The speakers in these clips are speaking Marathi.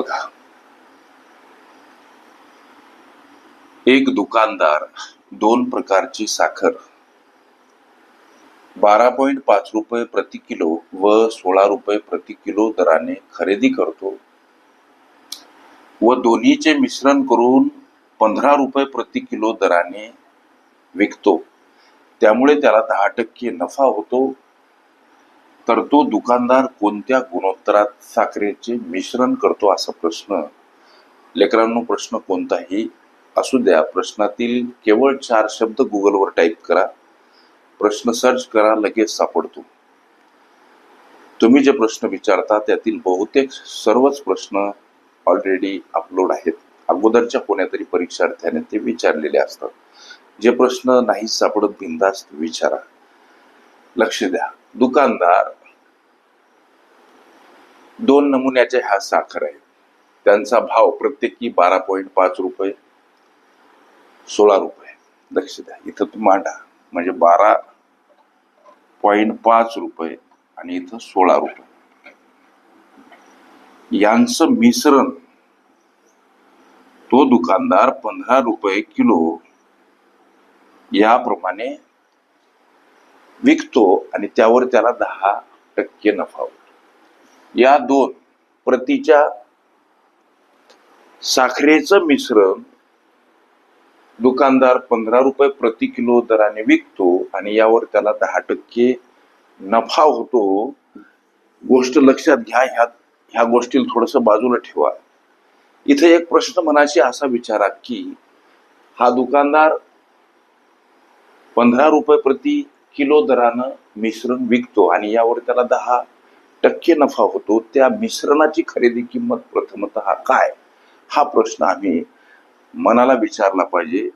बघा. एक दुकानदार दोन प्रकारची साखर. बारा पॉइंट पाच रुपये प्रति किलो व सोळा रुपये प्रति किलो दराने खरेदी करतो. व दोन्हीचे मिश्रण करून पंधरा रुपये प्रति किलो दराने विकतो. त्यामुळे त्याला दहा टक्के नफा होतो. तर तो दुकानदार कोणत्या गुणोत्तरात साखरेचे मिश्रण करतो असा प्रश्न? लेकरांनो प्रश्न कोणताही असू द्या. प्रश्नातील केवळ चार शब्द गुगलवर टाईप करा. प्रश्न सर्च करा लगेच सापडतो. तुम्ही जे प्रश्न विचारता त्यातील बहुतेक सर्वच प्रश्न ऑलरेडी अपलोड आहेत. अगोदरच्या कोण्यातरी परीक्षार्थ्याने ते विचारलेले असतात. जे प्रश्न नाही सापडत बिंदास्त विचारा. लक्ष द्या. दुकानदार दोन नमुन्याच्या ह्या साखर आहेत त्यांचा भाव प्रत्येकी बारा पॉईंट पाच रुपये सोळा रुपये. लक्ष द्या इथं तू मांडा. म्हणजे बारा पॉईंट पाच रुपये आणि इथं सोळा रुपये. यांचं मिश्रण तो दुकानदार पंधरा रुपये किलो याप्रमाणे विकतो आणि त्यावर त्याला दहा टक्के नफा होतो. या दोन प्रतीच्या साखरेचं मिश्रण दुकानदार पंधरा रुपये प्रति किलो दराने विकतो आणि यावर त्याला दहा टक्के नफा होतो. गोष्ट लक्षात घ्या ह्या ह्या गोष्टीला थोडस बाजूला ठेवा. इथे एक प्रश्न मनाशी असा विचारा की हा दुकानदार पंधरा रुपये प्रति किलो दरानं मिश्रण विकतो आणि यावर त्याला दहा टक्के नफा होतो त्या मिश्रणाची खरेदी किंमत प्रथमतः काय? हा प्रश्न आम्ही मनाला विचारला पाहिजे.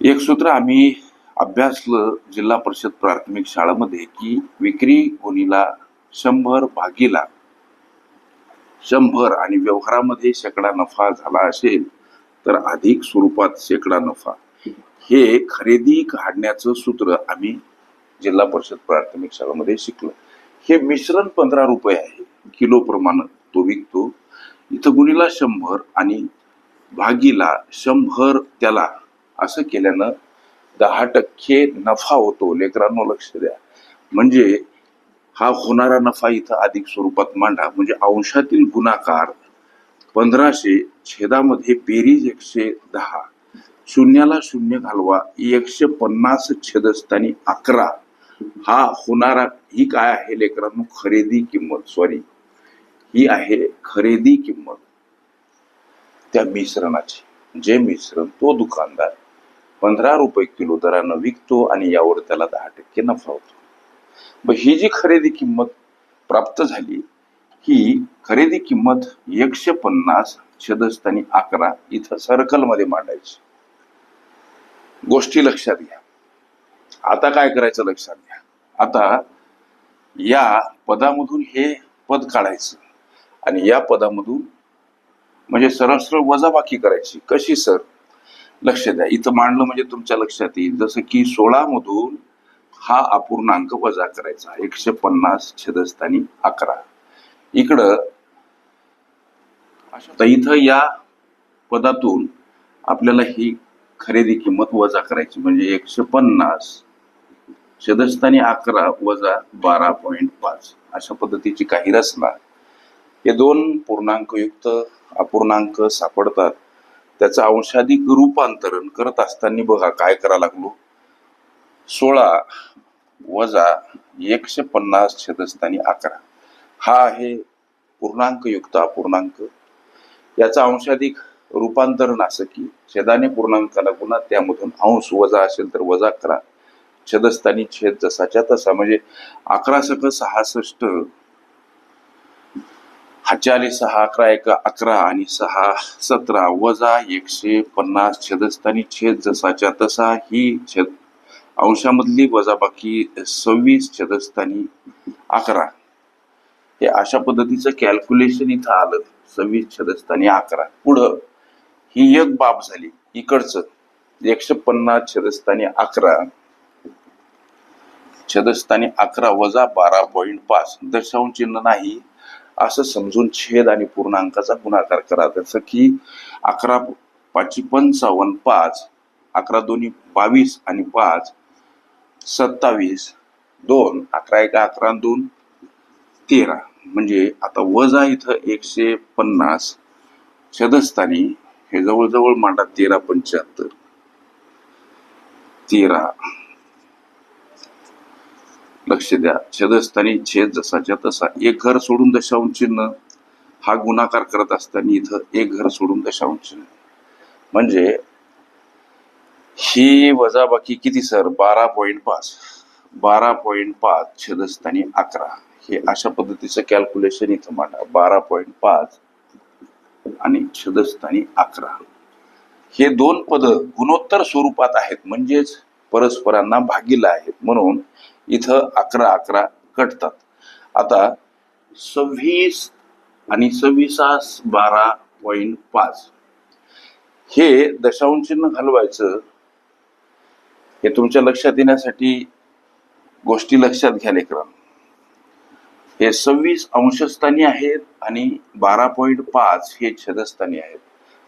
एक सूत्र आम्ही अभ्यासलं जिल्हा परिषद प्राथमिक शाळेमध्ये की विक्री गुणीला शंभर भागीला शंभर आणि व्यवहारामध्ये शेकडा नफा झाला असेल तर अधिक स्वरूपात शेकडा नफा. हे खरेदी काढण्याचं सूत्र आम्ही जिल्हा परिषद प्राथमिक शाळेमध्ये शिकलो. हे मिश्रण पंधरा रुपये आहे. किलो प्रमाण तो विकतो. इथं गुणीला शंभर आणि भागीला शंभर त्याला असं केल्यानं दहा टक्के नफा होतो. लेकरांनो लक्ष द्या. म्हणजे हा होणारा नफा इथं अधिक स्वरूपात मांडा. म्हणजे अंशातील गुणाकार पंधराशे छेदामध्ये बेरीज एकशे दहा. शून्याला शून्य घालवा. एकशे पन्नास छेदस्थानी अकरा. हा होणारा ही काय आहे लेकरांनो? खरेदी किंमत सॉरी ही आहे खरेदी किंमत. त्या मिश्रणाची. जे मिश्रण तो दुकानदार पंधरा रुपये किलो दरानं विकतो आणि यावर त्याला दहा टक्के नफा होतो. मग ही जी खरेदी किंमत प्राप्त झाली ही खरेदी किंमत एकशे पन्नास छदस्थानी अकरा इथं सर्कलमध्ये मांडायची. गोष्टी लक्षात घ्या. आता काय करायचं लक्षात घ्या? आता या पदामधून हे पद काढायचं. आणि या पदामधून म्हणजे सरळ सरळ वजाबाकी करायची. कशी सर? लक्ष द्या. इथं मांडलं म्हणजे तुमच्या लक्षात येईल. जसं की सोळा मधून हा अपूर्णांक वजा करायचा. एकशे पन्नास छेदस्थानी अकरा. इकडं तर इथं या पदातून आपल्याला ही खरेदी किंमत वजा करायची. म्हणजे एकशे पन्नास सदस्थानी अकरा वजा बारा पॉईंट पाच. अशा पद्धतीची काही रचना. हे दोन पूर्णांकयुक्त अपूर्णांक सापडतात. त्याचं अंशाधिक रूपांतरण करत असताना बघा काय करा लागलो. सोळा वजा एकशे पन्नास छेदस्थानी अकरा. हा आहे पूर्णांकयुक्त अपूर्णांक. याचं अंशाधिक रूपांतरण असं की छेदाने पूर्णांकाला गुणा त्यामधून अंश वजा असेल तर वजा करा. छेदस्थानी छेद जसाच्या तसा. म्हणजे अकरा सक सहासष्ट. हाचाले सहा अकरा एक अकरा आणि सहा सतरा. वजा एकशे पन्नास छेदस्थानी छेद जसाच्या तसा ही छेद. अंशामधली वजाबाकी सव्वीस छेदस्थानी अकरा. हे अशा पद्धतीचं कॅल्क्युलेशन इथं आलं. सव्वीस छेदस्थानी अकरा. पुढं ही एक बाब झाली. इकडचं. एकशे पन्नास छेदस्थानी अकरा. छेदस्थानी अकरा वजा बारा पॉईंट पाच. दशांश चिन्ह नाही असं समजून छेद आणि पूर्णांकाचा गुणाकार करा. जसं की अकरा पाचशे पंचावन्न पाच अकरा दोन्ही बावीस आणि पाच सत्तावीस दोन अकरा एका अकरा दोन तेरा. म्हणजे आता वजा इथं एकशे पन्नास छदस्थानी हे जवळजवळ मांडा तेरा पंच्याहत्तर. तेरा. लक्ष द्या. छदस्थानी छेद जसाच्या तसा. एक घर सोडून दशांश चिन्ह. हा गुणाकार करत असताना इथं एक घर सोडून दशांश चिन्ह. म्हणजे ही वजाबाकी किती सर? बारा पॉईंट पाच. बारा पॉईंट पाच छेदस्थानी अकरा. हे अशा पद्धतीचं कॅल्क्युलेशन इथं मांडा. बारा पॉईंट पाच आणि छदस्थानी अकरा. हे दोन पद गुणोत्तर स्वरूपात आहेत. म्हणजेच परस्परांना भागीला आहेत. म्हणून इथं अकरा अकरा कटतात आता सव्वीस आणि सव्वीसास बारा पॉईंट पाच. हे दशांश चिन्ह घालवायचं हे तुमच्या लक्षात येण्यासाठी गोष्टी लक्षात घ्या लेकरा. हे सव्वीस अंशस्थानी आहेत आणि बारा पॉईंट पाच हे छेदस्थानी आहेत.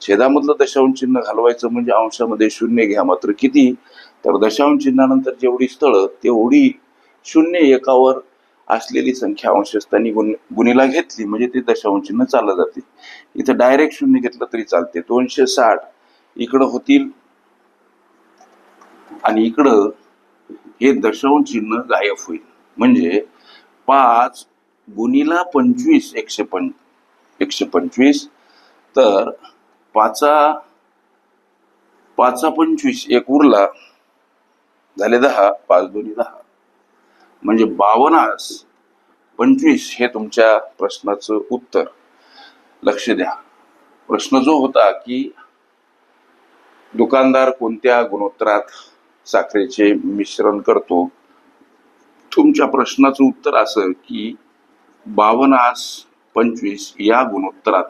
छेदामधलं दशांश चिन्ह घालवायचं म्हणजे अंशामध्ये शून्य घ्या मात्र किती? तर दशांश चिन्हानंतर जेवढी स्थळं तेवढी शून्य एकावर असलेली संख्या अंशस्थानी गुण गुणीला घेतली म्हणजे ते दशांश चिन्ह चाललं जाते. इथं डायरेक्ट शून्य घेतलं तरी चालते. दोनशे साठ इकडं होतील आणि इकडं हे दशांश चिन्ह गायब होईल. म्हणजे पाच गुणीला पंचवीस एकशे पं एकशे पंचवीस तर पाचा पाचा पंचवीस एक उरला झाले दहा पाच दोन्ही दहा. म्हणजे बावनास पंचवीस हे तुमच्या प्रश्नाचं उत्तर. लक्ष द्या. प्रश्न जो होता की दुकानदार कोणत्या गुणोत्तरात साखरेचे मिश्रण करतो? तुमच्या प्रश्नाचं उत्तर असं की बावनास पंचवीस या गुणोत्तरात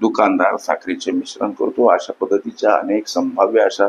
दुकानदार साखरेचे मिश्रण करतो. अशा पद्धतीच्या अनेक संभाव्य अशा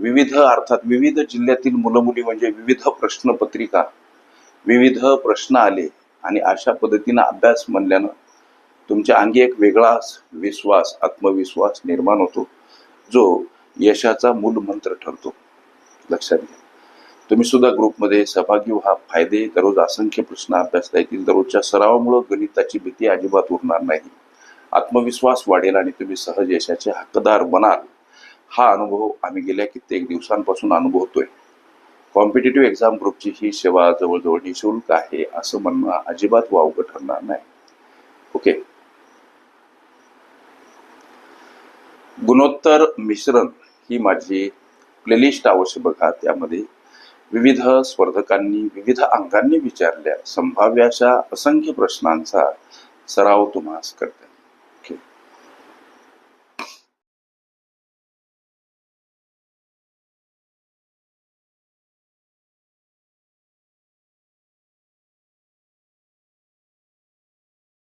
विविध अर्थात विविध जिल्ह्यातील मुलं मुली म्हणजे विविध प्रश्नपत्रिका विविध प्रश्न आले आणि अशा पद्धतीनं अभ्यास म्हणल्यानं तुमच्या अंगी एक वेगळाच विश्वास आत्मविश्वास निर्माण होतो जो यशाचा मूल मंत्र ठरतो. लक्षात घ्या. तुम्ही सुद्धा ग्रुपमध्ये सहभागी व्हा. फायदे दररोज असंख्य प्रश्न अभ्यासता येतील दररोजच्या सरावामुळे गणिताची भीती अजिबात उरणार नाही. आत्मविश्वास वाढेल आणि तुम्ही सहज यशाचे हक्कदार बनाल. हा अनुभव आम्ही गेल्या कित्येक दिवसांपासून अनुभवतोय. कॉम्पिटेटिव्ह एक्झाम ग्रुपची ही सेवा जवळजवळ निशुल्क आहे असं म्हणणं अजिबात वावगं ठरणार नाही. ओके गुणोत्तर मिश्रण ही माझी प्लेलिस्ट अवश्य बघा. त्यामध्ये विविध स्पर्धकांनी विविध अंगांनी विचारल्या. संभाव्याच्या असंख्य प्रश्नांचा सराव तुम्हाला करते